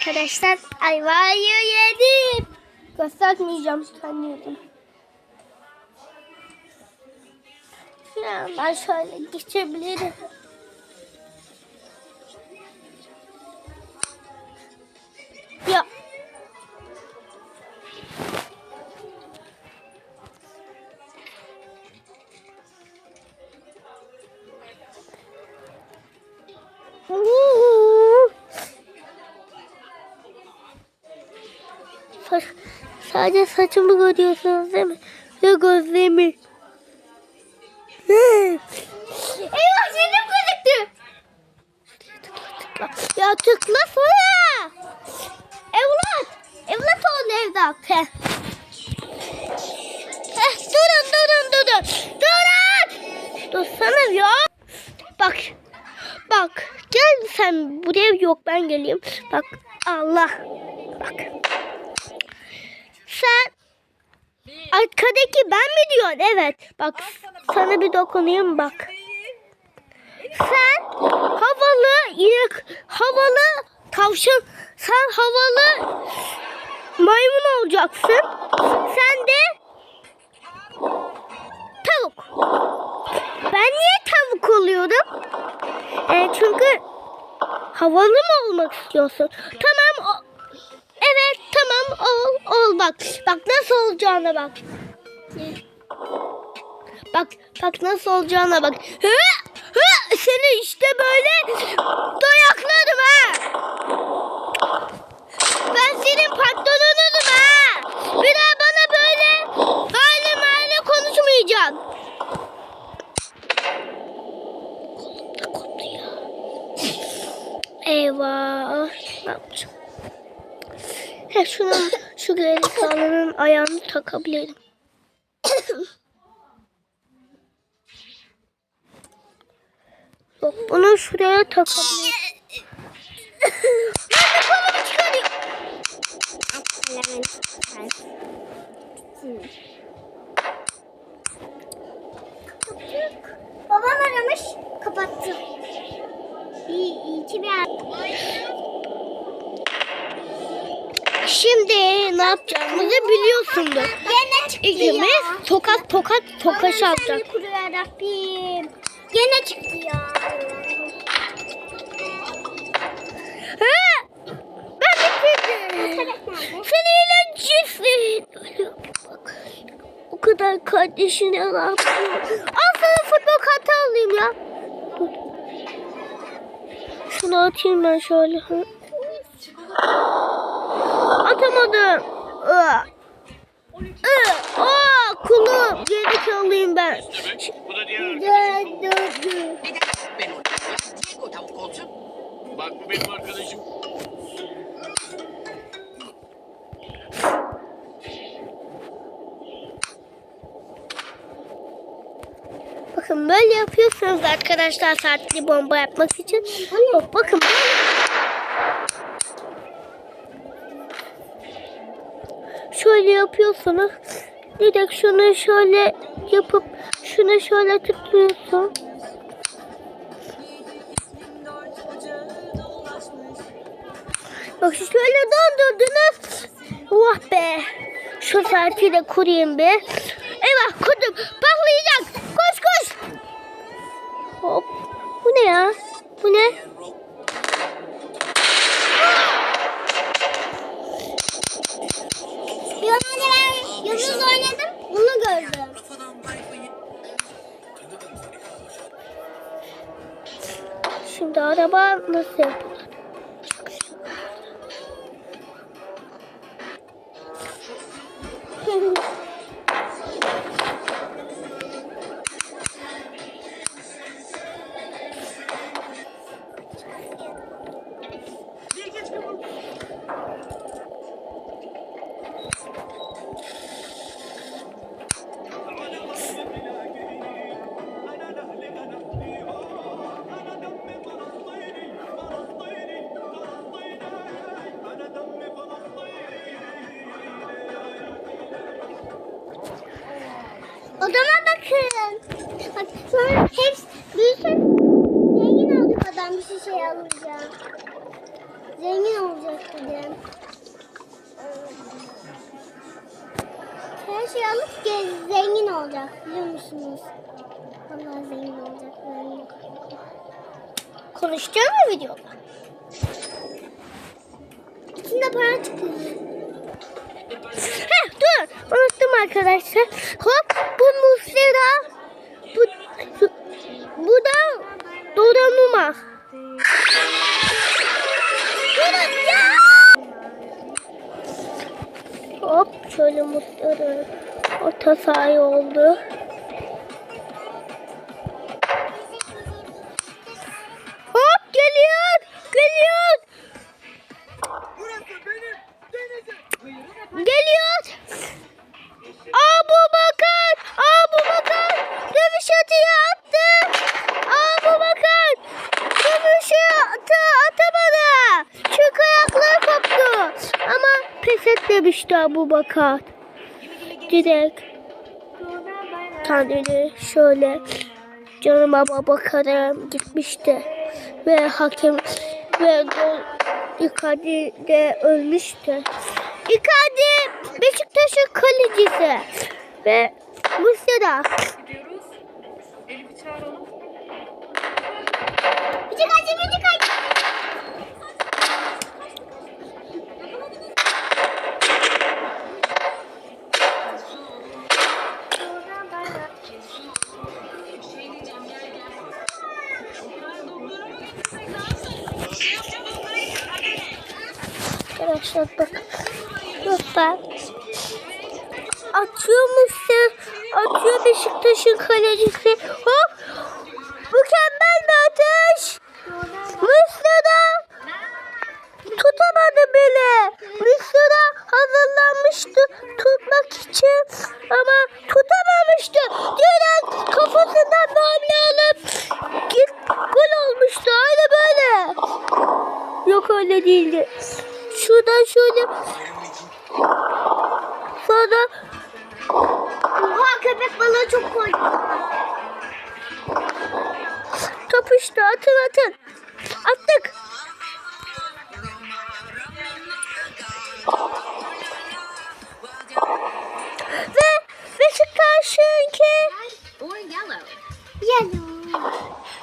arkadaşlar. Ayvayı yedim. Göstermeyeceğim sanıyordum. Ben şöyle geçebilirim. Sadece saçımı görüyorsunuz değil mi? Ve gözlerimi. Eyvah senim gözüktü. Ya tıkla sonra. Evlat. Evlat ol evlat. Heh, durun durun durun. Durun. Dursana ya. Bak. Bak. Gel sen buraya yok ben geleyim. Bak Allah. Bak. Sen arkadaki ben mi diyorsun? Evet. Bak sana bir dokunayım bak. Sen havalı inek, havalı tavşan, sen havalı maymun olacaksın. Sen de tavuk. Ben niye tavuk oluyorum? E, çünkü havalı mı olmak istiyorsun? Tamam bak. Bak nasıl olacağına bak. Bak bak nasıl olacağına bak. Hı, hı, seni işte böyle dayakladım ha. Ben senin patronunum ha. Bir daha bana böyle hale hale konuşmayacaksın. Eyvah. Ne yapacağım? He şunun şu gerikalının ayağını takabilirim. Yok bunu şuraya takabilirim. Babam aramış, kapattı. İyi, iyi ki bir Şimdi ne yapacağımızı biliyorsundur. İkimiz tokat tokat tokaş Allah'ım atacak. seni koru ya Rabbim. Gene çıktı ya. Ben bitirdim. Sen O kadar kardeşine ne yapıyor? Al sana futbol kartı alayım ya. Şunu atayım ben şöyle. Atamadım. Aa. Aa, kulum. Geri alayım ben. Bu da diğer. Ben o Diego tavuk olsun. Bak bu benim arkadaşım. Bakın böyle yapıyorsunuz arkadaşlar saatli bomba yapmak için. Bakın şöyle yapıyorsunuz. Direkt şunu şöyle yapıp şunu şöyle tıklıyorsun. Bak şöyle dondurdunuz. Vah be. Şu saati de kurayım bir. Eyvah kurdum. Patlayacak. Koş koş. Hop. Bu ne ya? Bu ne? Yıldız oynadım, bunu gördüm. Şimdi araba nasıl yapılır? Odama bakın. Bak sonra hepsi büyüsün. Zengin adam bir şey alınca. Zengin olacak. istedim. Her şey alıp gez- zengin olacak biliyor musunuz? Vallahi zengin olacak. zengin. Konuşacağım mı videoda? İçinde para çıkıyor. Heh dur. Unuttum arkadaşlar. Hop Muslera. Bu, bu, bu da Doranuma. Durun ya. Hop şöyle Muslera. Orta sahaya oldu. Etmemişti Abu Bakar. Direkt kendini şöyle canım Abu Bakar'a gitmişti. Ve hakem ve gol Icardi de ölmüştü. Icardi Beşiktaş'ın kalecisi ve Muslera. gidiyoruz. Elif'i çağıralım. Bıcık acı Arkadaşlar bak. Lütfen. Atıyor musun? Atıyor Beşiktaş'ın kalecisi. Hop. Şöyle sonra Oha köpek balığı çok koydu. topuştu atın atın. Attık. Ve Or yellow. Yellow.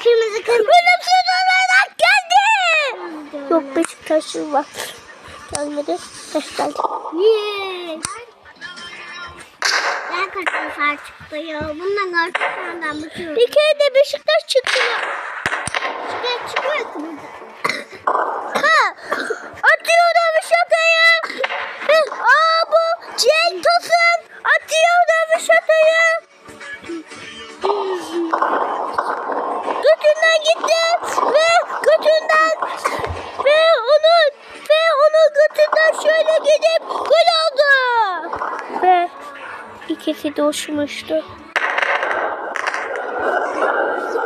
Kırmızı kırmızı. ölümsüz olarak geldi. Yok Beşiktaş'ın var. Gelmedi. Beş geldi. Yeah. Ben kaçın far çıktı ya. Bundan gerçekten bıkıyorum. Bir kere de Beşiktaş ikisi de uçmuştu.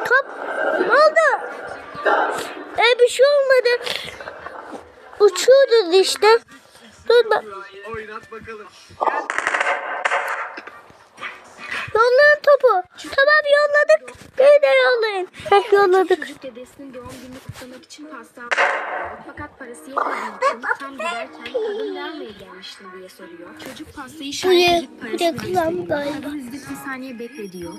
Top ne oldu? E bir şey olmadı. Uçuyordunuz işte. Dur bak. Oynat bakalım. Topu. Tamam yolladık. Beni de yollayın. Heh yolladık. Çocuk dedesinin doğum gününü kutlamak için pasta. Fakat parası yetmediği için tam giderken kadın nereye gelmiştin diye soruyor. Çocuk pastayı şarj edip parasını. Kadın üzgün bir saniye bekle diyor.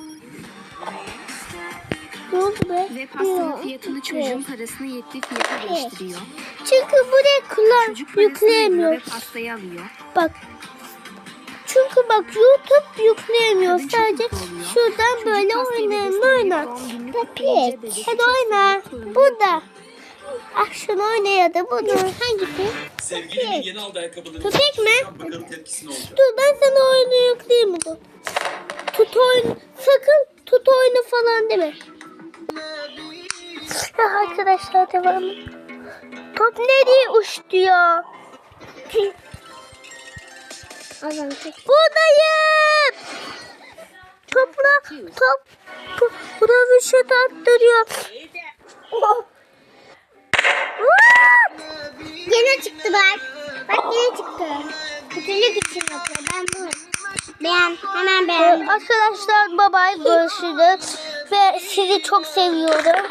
Ne oldu be? Ve pastanın fiyatını çocuğun parasına yettiği fiyata değiştiriyor. Çünkü buraya kullan Çocuk parasını veriyor ve yükleyemiyor. pastayı alıyor. Bak. Çünkü bak YouTube yükleyemiyor. Sadece şuradan böyle verip oynat. dedesi Hadi çok oyna. Burada. Ah şunu oyna ya da bunu. Hangisi? Sevgilimin yeni aldığı ayakkabıları Köpek mi? bakalım tepkisi ne olacak. Dur ben sana oyunu yükleyeyim mi? Tut oyunu. Sakın tut oyunu falan deme. Ha, arkadaşlar devam. Top nereye uçtu ya? Buradayım. Topla. Top. Bu, bu da bir şey attırıyor. Vaa! Yine çıktı bak. Bak yine çıktı. Kötülük için yapıyor. Ben bunu. Beğen. Hemen Ee, beğendim. Arkadaşlar bye bye görüşürüz. Ve sizi çok seviyorum.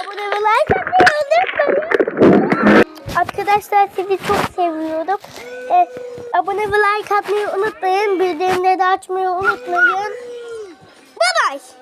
Abone ve like atmayı unutmayın. Arkadaşlar Arkadaşlar sizi çok seviyorum. E, abone ve like atmayı unutmayın. Bildirimleri de açmayı unutmayın. Bye bye.